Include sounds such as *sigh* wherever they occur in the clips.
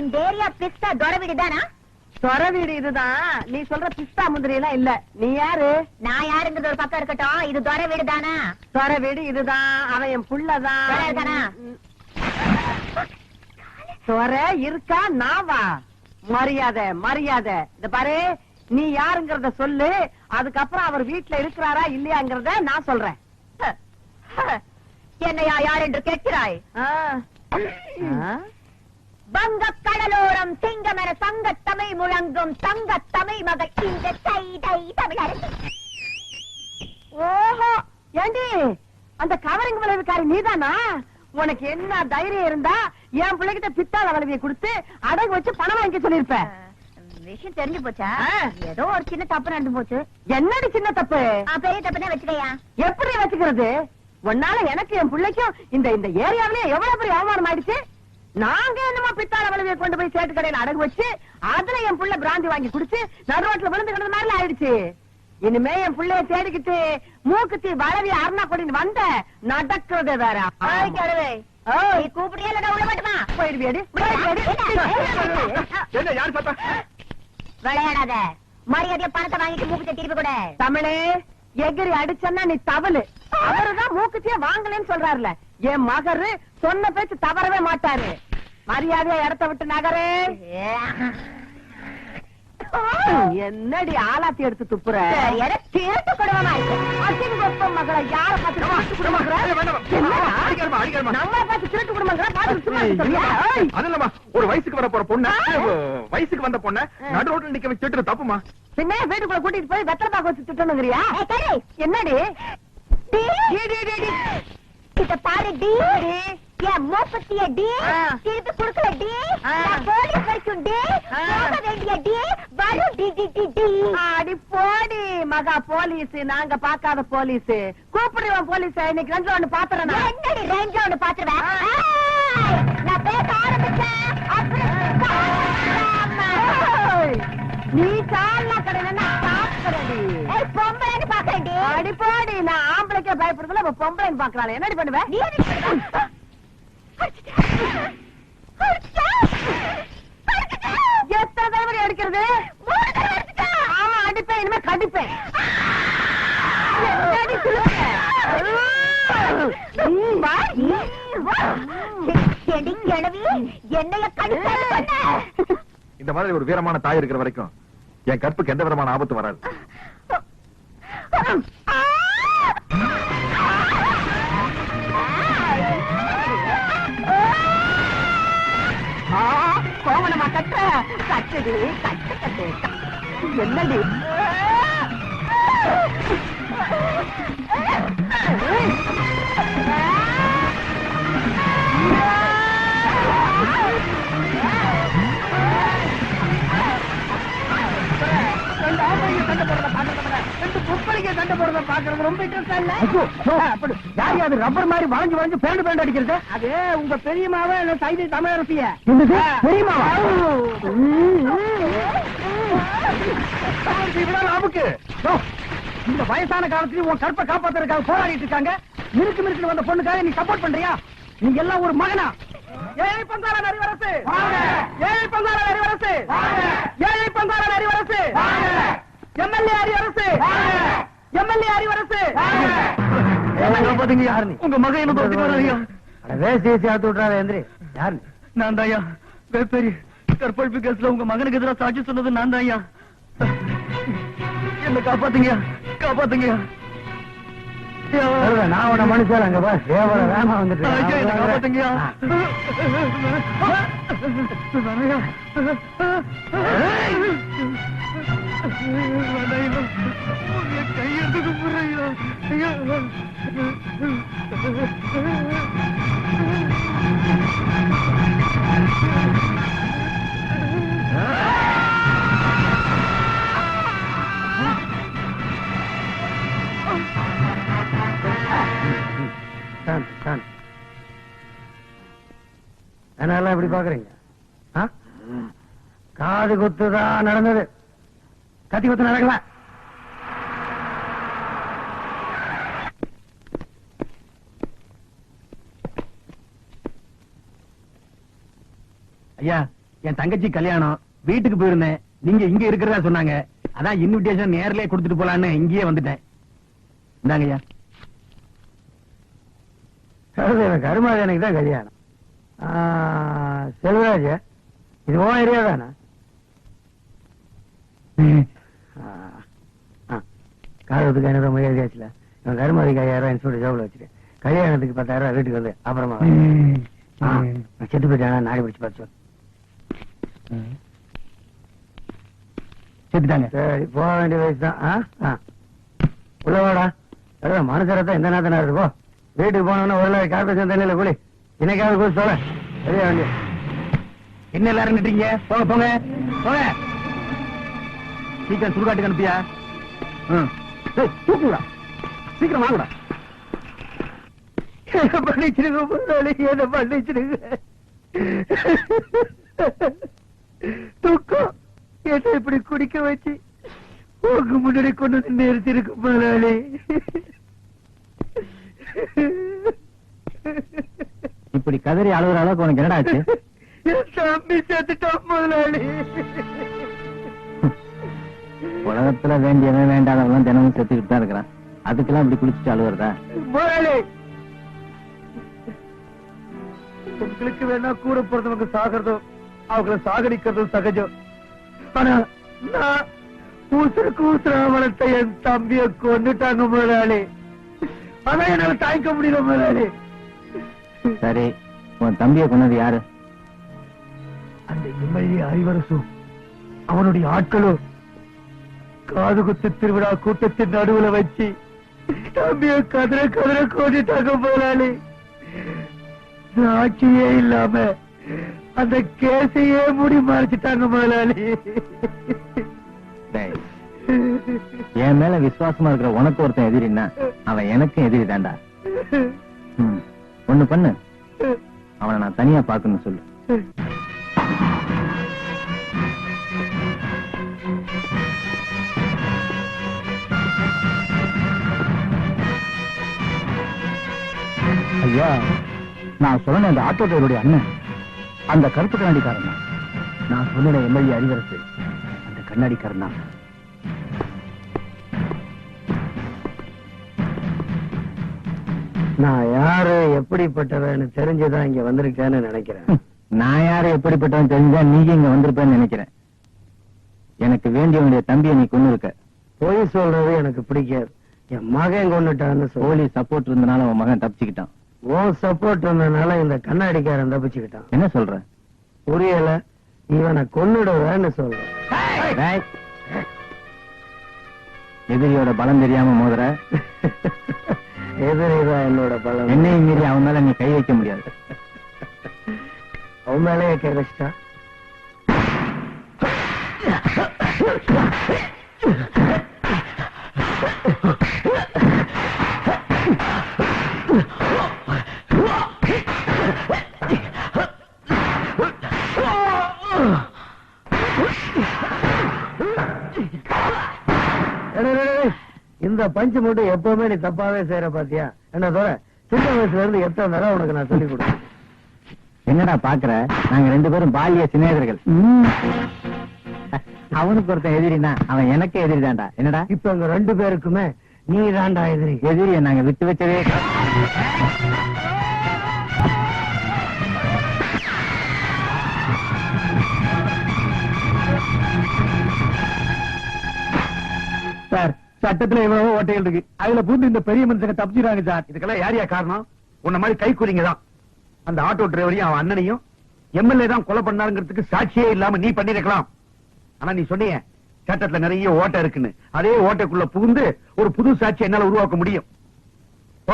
இந்த ஏரியா பிஸ்தா தொர வீடு தானா சொர வீடு இதுதான். நீ சொல்ற பிஸ்தா முந்திரி எல்லாம் இல்ல. நீ யாரு? நான் யாருங்கிறது ஒரு பக்கம் இருக்கட்டும். இது தொர வீடு தானா? வீடு இதுதான். அவன் என் புள்ளதான். இருக்கா? நாவா மரியாதை மரியாதை. இந்த பாரு நீ யாருங்கறத சொல்லு. அதுக்கப்புறம் அவர் வீட்டுல இருக்கிறாரா இல்லையாங்கறத நான் சொல்றேன். என்னையா யார் என்று கேட்கிறாய்? வங்க கடலோரம் சிங்கம் என சங்க தமிழ் முழங்கும் தங்க தமிழ் மகள். இந்த தை தமிழரசி. ஓஹோ ஏண்டி? அந்த கவரிங் விளைவுக்காரி நீதானா? உனக்கு என்ன தைரியம் இருந்தா என் பிள்ளைகிட்ட பித்தாள வளவியை கொடுத்து அடகு வச்சு பணம் வாங்கி சொல்லிருப்ப விஷயம் தெரிஞ்சு போச்சா. ஏதோ ஒரு சின்ன தப்பு நடந்து போச்சு. என்னடி சின்ன தப்பு? பெரிய தப்பு தான் வச்சுக்கையா? எப்படி வச்சுக்கிறது? உன்னால எனக்கு என் பிள்ளைக்கும் இந்த இந்த ஏரியாவிலே எவ்வளவு பெரிய அவமானம் ஆயிடுச்சு? நாங்க என்னமோ பித்தாள வளவியை கொண்டு போய் சேட்டு கடையில அடகு வச்சு அதுல என் புள்ள பிராந்தி வாங்கி குடிச்சு நடு ரோட்ல விழுந்து கிடந்த மாதிரி ஆயிடுச்சு. இனிமே என் புள்ளைய தேடிக்கிட்டு மூக்குத்தி வளவி அருணா கொடின்னு வந்த நடக்கிறது வேற. இல்ல உள்ள மட்டுமா போயிடுவியடி போயிடுவியடி என்ன யார் பார்த்தா? விளையாடாத. மரியாதையா பணத்தை வாங்கிட்டு மூக்கு திருப்பி கூட. தமிழே. எகிரி அடிச்சன்னா நீ தவளு அவருதான் மூக்குத்தியே வாங்கலன்னு சொல்றாருல. என் மகரு சொன்ன பேச்சு தவறவே மாட்டாரு. மரியாதையா இடத்த விட்டு நகரு. என்னடி ஆலாத்தி எடுத்து துப்புற? திருட்டு குடும்பமா இருக்கு மகளை யார பார்த்து திருட்டு அடிக்காதம்மா. நம்மளை பார்த்து திருட்டு! அது ஒரு வயசுக்கு வர போற பொண்ணு. வயசுக்கு வந்த பொண்ண நடு ரோட்ல நிக்க வச்சு திட்டுறது தப்புமா பின்ன வீட்டுக்குள்ள கூட்டிட்டு போய் வெத்தலை பாக்க வச்சு திட்டணுங்கிறியா. என்னடி. இத பாரு டி. என் மூப்பத்திய டி. திருப்பி குடுக்கல டி. போலீஸ் வரைக்கும் டி. வேண்டிய டி. அடி போடி மகா போலீஸ் நாங்க பாக்காத போலீஸ். கூப்பிடுவோம் போலீஸ்? இன்னைக்கு ரெண்டு ஒண்ணு பாத்துறேன். என்னடி ரேஞ்ச் ஒன்று பாத்துருவேன் நான் பேச ஆரம்பிச்சேன். நீ சால்னா சாப்பிடுறடி ஏய், பொம்பளைன்னு பாக்குறேன் டி அடி போடி நான் ஆம்பளைக்கே பயப்படுறதுல இப்ப பொம்பளைன்னு பாக்குறாள் என்னடி பண்ணுவ? நீ என்ன பண்ணுவ? அடிச்சிட்டா. அடிச்சிட்டா. எத்தனை தடவை அடிக்கிறது மூணு தடவை அடிச்சிட்டா. ஆமா அடிப்பேன் இனிமே கடிப்பேன் என்னடி சிலுக்க? ம், வா, ம். செடி கிழவி என்னைய கடிச்சாரு பண்ண இந்த மாதிரி ஒரு வீரமான தாய் இருக்கிற வரைக்கும் என் கற்புக்கு எந்த விதமான ஆபத்து வராது. ஆ, கோவணமா கட்ட கட்டுது கட்டு கட்டு. என்னடி? ரெண்டு சண்டை போடுறத பாக்குறத விட ரெண்டு பொம்பளைங்க சண்டை போடுறத பாக்குறது ரொம்ப இன்ட்ரெஸ்டா இல்ல? யார் அது ரப்பர் மாதிரி வளைஞ்சு வளைஞ்சு பேண்டு பேண்டு அடிக்கிறது? அது உங்க பெரியமாவே இல்ல சைதை தமிழரசிய? பெரியமாவா நமக்கு? இந்த வயசான காலத்துலயும் உன் கற்பை காப்பாத்துறதுக்காக போராடிட்டு இருக்காங்க. மிருக்கு மிருக்கு வந்த பொண்ணுக்காக நீ சப்போர்ட் பண்றியா? நீ எல்லாம் ஒரு மகனா? ஏழை பந்தார நரிவரசு. ஏழை பந்தார நரிவரசு. ஏழை பந்தார நரிவரசு. எம்எல்ஏ அரிவரசு எம்எல்ஏ அரிவரசு உங்க மகன் என்ன தோத்துட்டு வராங்க வேசி ஆத்து விட்றாரு எந்திரி. யாரு நான் தாயா வேப்பேரி கற்பழிப்பு கேஸ்ல உங்க மகனுக்கு எதிராக சாட்சி சொன்னது நான் தாயா என்ன காப்பாத்துங்க காப்பாத்துங்க. நான் உன மனுஷன் அங்க பா வேமா வந்துட்டு என்னை அதனால பாக்குறீங்க? காது குத்துதான் நடந்தது. கத்தி குத்து நடக்கல ஐயா என் தங்கச்சி கல்யாணம் வீட்டுக்கு போயிருந்தேன். நீங்க இங்க இருக்கிறதா சொன்னாங்க. அதான் இன்விடேஷன் நேர்லயே கொடுத்துட்டு போலான்னு இங்கேயே வந்துட்டேன். இந்தாங்க ஐயா. கருமாதி எனக்கு தான் கல்யாணம். செல்வராஜ இது உன் ஏரியா தானே? காலத்துக்கு ஐநூறு ரூபாய் எழுதியாச்சுல. இவன் கருமாதிக்கு ஐயாயிரம் ரூபாய் இன்சூரன்ஸ் ஜோபில் வச்சிருக்கேன் கல்யாணத்துக்கு பத்தாயிரம் ரூபாய் வீட்டுக்கு வந்து அப்புறமா செத்து போயிட்டானா? நாடி பிடிச்சு பார்த்து செத்துட்டாங்க. சரி போக வேண்டிய வயசு தான். உள்ள வாடா. அதான் மனுஷரத்தை எந்த நேரத்தினா இருக்கு? வீட்டுக்கு போனோம்னா ஒரு நாள் காப்பி தண்ணியில குளி. இன்னைக்காவது குளி சொல்ல சரியா வேண்டிய என்ன எல்லாரும் நின்றீங்க போங்க போங்க போங்க. சீக்கிரம் சுடுகாட்டுக்கு அனுப்பியா? தூக்குடா சீக்கிரம் வாங்கடா. என்ன பண்ணிச்சிருங்க முதலாளி என்ன பண்ணிச்சிருங்க தூக்கம். என்ன இப்படி குடிக்க வச்சு? உங்க முன்னாடி கொண்டு வந்து நிறுத்திருக்கு முதலாளி இப்படி கதறி அழுகிற அளவுக்கு உனக்கு என்னடா ஆச்சு? தம்பி செத்துட்டான் முதலாளி. உலகத்துல வேண்டியவன் வேண்டாதவன் தினமும் செத்துக்கிட்டு தான் இருக்கிறான். அதுக்கெல்லாம் இப்படி குளிச்சுட்டு அழுகுறதா? முதலாளி. உங்களுக்கு வேணா கூட பிறந்தவங்க சாகிறதும் அவங்கள சாகடிக்கிறதும் சகஜம். ஆனா நான் ஊசருக்கு வளர்த்த என் தம்பிய கொண்டுட்டாங்க முதலாளி. அதான் என்னால தாங்கிக்க முடியல முதலாளி. சரி உன் தம்பியை கொண்டது யாரு? எம்எல்ஏ அறிவரசும் அவனுடைய ஆட்களும் காது குத்து திருவிழா கூட்டத்தின் நடுவுல வச்சு தம்பிய கதிர கதிர கோடிட்டாங்க முதலாளி சாட்சியே இல்லாம அந்த கேசையே முடி மறைச்சிட்டாங்க முதலாளி என் மேல விசுவாசமா இருக்கிற உனக்கு ஒருத்தன் எதிரின்னா அவன் எனக்கும் எதிரி தாண்டா ஒண்ணு பண்ணு. அவனை நான் தனியா பாக்கணும்னு சொல்லு. ஐயா நான் சொன்ன அந்த ஆட்டோ டிரைவருடைய அண்ணன். அந்த கருப்பு கண்ணாடிக்காரன் தான். நான் சொன்ன எம்எல்ஏ அறிவரசு அந்த கண்ணாடிக்காரன் தான். நான் யாரு எப்படிப்பட்டவன்னு தெரிஞ்சுதான் இங்க வந்திருக்கேன்னு நினைக்கிறேன். நான் யாரு எப்படிப்பட்டவன் தெரிஞ்சா நீங்க இங்க வந்திருப்பேன்னு நினைக்கிறேன். எனக்கு வேண்டியவனுடைய தம்பியை நீ கொண்டு இருக்க பொய் சொல்றது எனக்கு பிடிக்காது. என் மகன் கொண்டுட்டான்னு போலீஸ் சப்போர்ட் இருந்தனால உன் மகன் தப்பிச்சுக்கிட்டான். உன் சப்போர்ட் இருந்தனால இந்த கண்ணாடிக்காரன் தப்பிச்சுக்கிட்டான். என்ன சொல்ற? புரியல. இவனை கொன்னுடுவேன்னு சொல்றேன். எதிரியோட பலம் தெரியாம மோதுற? *laughs* எதிரிதான் என்னோட பலம். என்னையும் மீறி அவன் மேல நீ கை வைக்க முடியாது. அவன் மேலேயே கை வச்சிட்டா. இந்த பஞ்சு மட்டும் எப்பவுமே நீ தப்பாவே செய்யற பாத்தியா? என்ன தோற? சின்ன வயசுல இருந்து எத்தனை தடவை உனக்கு நான் சொல்லிக் கொடுத்தேன்? என்னடா பாக்குற? நாங்க ரெண்டு பேரும் பாலிய சிநேகிதர்கள். அவனுக்கு ஒருத்தன் எதிரினா அவன் எனக்கு எதிரி தான்டா. என்னடா? இப்ப உங்க ரெண்டு பேருக்குமே நீ தாண்டா எதிரி. எதிரிய நாங்க விட்டு வச்சதே. சார் சட்டத்துல எவ்வளவோ ஓட்டைகள் இருக்கு. அதுல பூந்து இந்த பெரிய மனுஷங்க தப்பிச்சுறாங்க சார். இதுக்கெல்லாம் யார் காரணம்? உன்ன மாதிரி கைக்கூலிங்க தான். அந்த ஆட்டோ டிரைவரையும் அவன் அண்ணனையும் எம்எல்ஏ தான் கொலை பண்ணாருங்கிறதுக்கு சாட்சியே இல்லாம நீ பண்ணிருக்கலாம். ஆனா நீ சொன்னீங்க சட்டத்துல நிறைய ஓட்டை இருக்குன்னு. அதே ஓட்டைக்குள்ள புகுந்து ஒரு புது சாட்சி என்னால உருவாக்க முடியும். ஓ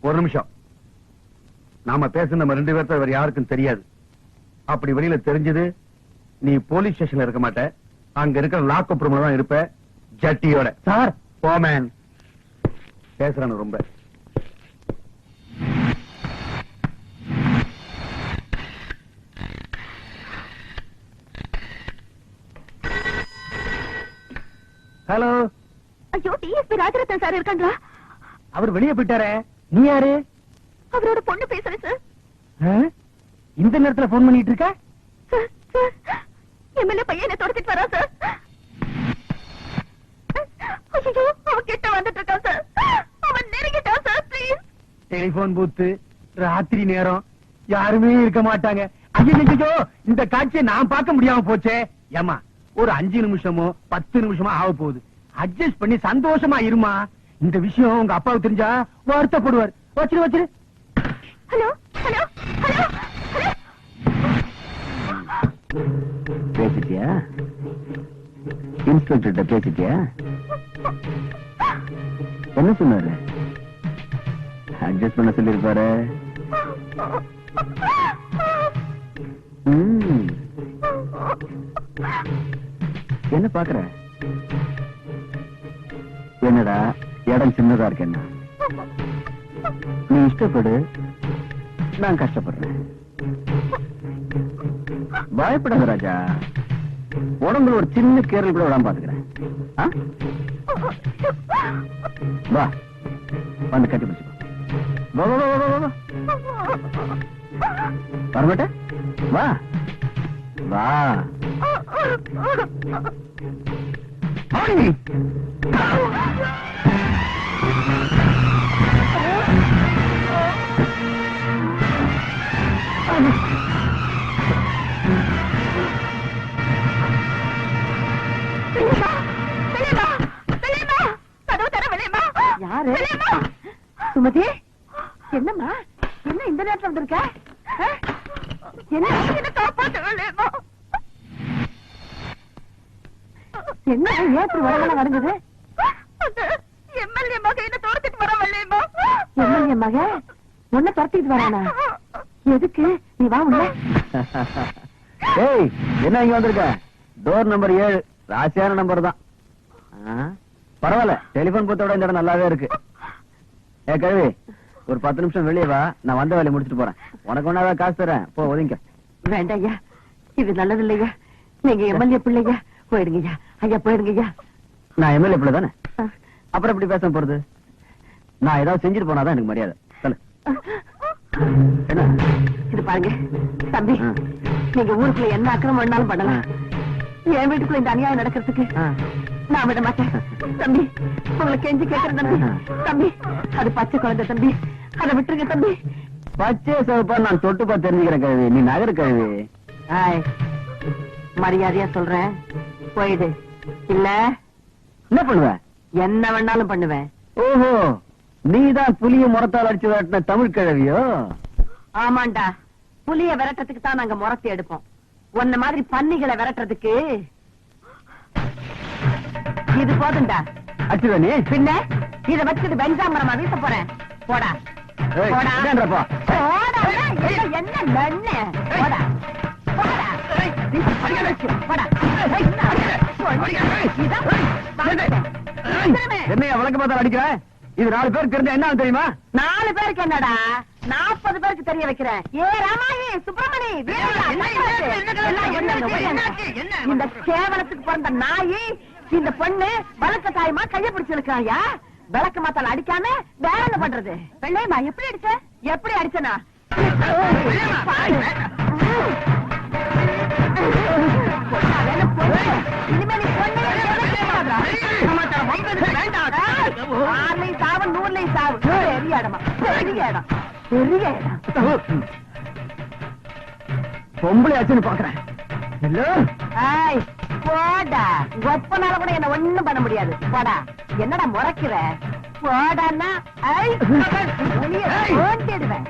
ஒரு நிமிஷம். நாம பேச நம்ம ரெண்டு பேர்த்த வேற யாருக்கும் தெரியாது. அப்படி வெளியில தெரிஞ்சது நீ போலீஸ் ஸ்டேஷன்ல இருக்க மாட்ட. அங்க இருக்கிற லாக்அப் ரூம்ல தான் இருப்ப. ஜட்டியோட. சார். போமேன் பேசுறானு ரொம்ப. ஹலோ. ஐயோ டிஎஸ்பி ராஜரத்னம் சார் இருக்காங்களா? அவர் வெளியே போயிட்டாரே. நீ யாரு? அவரோட பொண்ணு பேசுறேன் சார்? இந்த நேரத்துல போன் பண்ணிட்டு இருக்க? எம்எல்ஏ பையனை தொடச்சிட்டு வரா சார். ஐயோ அவன் கிட்ட வந்துட்டு இருக்கான் சார். அவன் நெருங்கிட்டான் சார் ப்ளீஸ் டெலிபோன் பூத்து ராத்திரி நேரம். யாருமே இருக்க மாட்டாங்க. ஐயோ இந்த காட்சியை நான் பார்க்க முடியாம போச்சே. ஏமா ஒரு அஞ்சு நிமிஷமோ பத்து நிமிஷமோ ஆக போகுது. அட்ஜஸ்ட் பண்ணி சந்தோஷமா இருமா? இந்த விஷயம் உங்க அப்பாவுக்கு தெரிஞ்சா வருத்தப்படுவார். வச்சிரு வச்சிரு. ஹலோ ஹலோ ஹலோ பேசிட்டியா? இன்ஸ்பெக்டர் பேசிட்டியா? என்ன சொன்னாரு? அட்ஜஸ்ட் பண்ண சொல்லிருப்பாரு ம். என்ன பாக்குற என்னடா இடம் சின்னதா இருக்கு என்ன? நீ இஷ்டப்படு நான் கஷ்டப்படுறேன். பயப்படாத ராஜா. உடம்புல ஒரு சின்ன கேரல் கூட விடாம பாத்துக்கிறேன். வா வந்து கட்டி பிடிச்சுக்கோ. வா வா. வா. யாரு? சுமதி? என்னம்மா? என்ன இந்த நேரத்துல வந்திருக்க? ஏன் இப்படி உடம்பெல்லாம் நடந்தது? எம்எல்ஏ மகன் என்னை துரத்திட்டு வர வெளியேம்மா. என்ன என் மக உன்னை துரத்திட்டு வரானா? எதுக்கு? நீ வா உள்ள. ஏய் என்ன இங்க வந்திருக்க? டோர் நம்பர் ஏழு. ராசியான நம்பர் தான். பரவாயில்ல டெலிபோன் பூத்தோட இந்த இடம் நல்லாவே இருக்கு. ஏ கழுவி ஒரு பத்து நிமிஷம் வெளியே வா. நான் வந்த வேலையை முடிச்சிட்டு போறேன். உனக்கு ஒன்னாதான் காசு தரேன். போ ஒதுங்க வேண்டாம் ஐயா இது நல்லது இல்லையா? நீங்க எம்எல்ஏ பிள்ளைங்க போயிடுங்க ஐயா ஐயா போயிடுங்க ஐயா நான் எம்எல்ஏ பிள்ளை தானே. அப்புறம் எப்படி பேச போறது? நான் ஏதாவது செஞ்சுட்டு போனாதான் எனக்கு மரியாதை. சொல்லு. என்ன? இது பாருங்க தம்பி. நீங்க ஊருக்குள்ள என்ன அக்கிரமம் வேணாலும் பண்ணலாம். என் வீட்டுக்குள்ள இந்த அநியாயம் நடக்கிறதுக்கு. நான் விட மாட்டேன். தம்பி உங்களை கெஞ்சி கேட்கிறேன் தம்பி. தம்பி அது பச்சை குழந்தை தம்பி. அதை விட்டுருங்க தம்பி. பச்சை சிவப்பா நான் தொட்டு பார்த்து தெரிஞ்சுக்கிறேன் கழுவி. நீ நகரு கழுவி. ஆய். மரியாதையா சொல்றேன். போயிடு இல்ல? என்ன பண்ணுவ? என்ன வேணாலும் பண்ணுவேன். ஓஹோ நீதான் புலிய முறத்தால் அடிச்சு விரட்டின தமிழ் கிழவியோ? ஆமாண்டா. புலிய விரட்டுறதுக்கு தான் நாங்க முறத்தி எடுப்போம். உன்ன மாதிரி பன்னிகளை விரட்டுறதுக்கு இது போதும்டா அடிச்சுடுவ நீ? பின்ன இத வச்சுட்டு வெஞ்சாமரமா வீச போறேன். போடா. போடா. என்ன என்ன போடா. என்னைய வழக்கு பார்த்தா அடிக்கிற? இது நாலு பேர் தெரிஞ்ச என்ன தெரியுமா? நாலு பேருக்கு என்னடா? நாற்பது பேருக்கு தெரிய வைக்கிறேன் ஏ ராமாயி சுப்பிரமணி. இந்த கேவலத்துக்கு பிறந்த நாயி இந்த பொண்ணு வழக்க தாயமா கைய பிடிச்சு இருக்காயா விளக்கு மாத்தால அடிக்காம வேற என்ன பண்றது? வெள்ளையம்மா எப்படி அடிச்ச எப்படி அடிச்சனா? ஆறுலயும் சாவு நூறுலயும் சாவு பெரிய இடமா பெரிய இடம் பெரிய இடம் பொம்பளை ஆச்சுன்னு பாக்குறேன் இல்ல ஏய், போடா ஒப்பனால கூட என்ன ஒண்ணும் பண்ண முடியாது போடா என்னடா முறைக்கிற போடான்னா ஐ, வெளியே ஓட்டிடுவேன்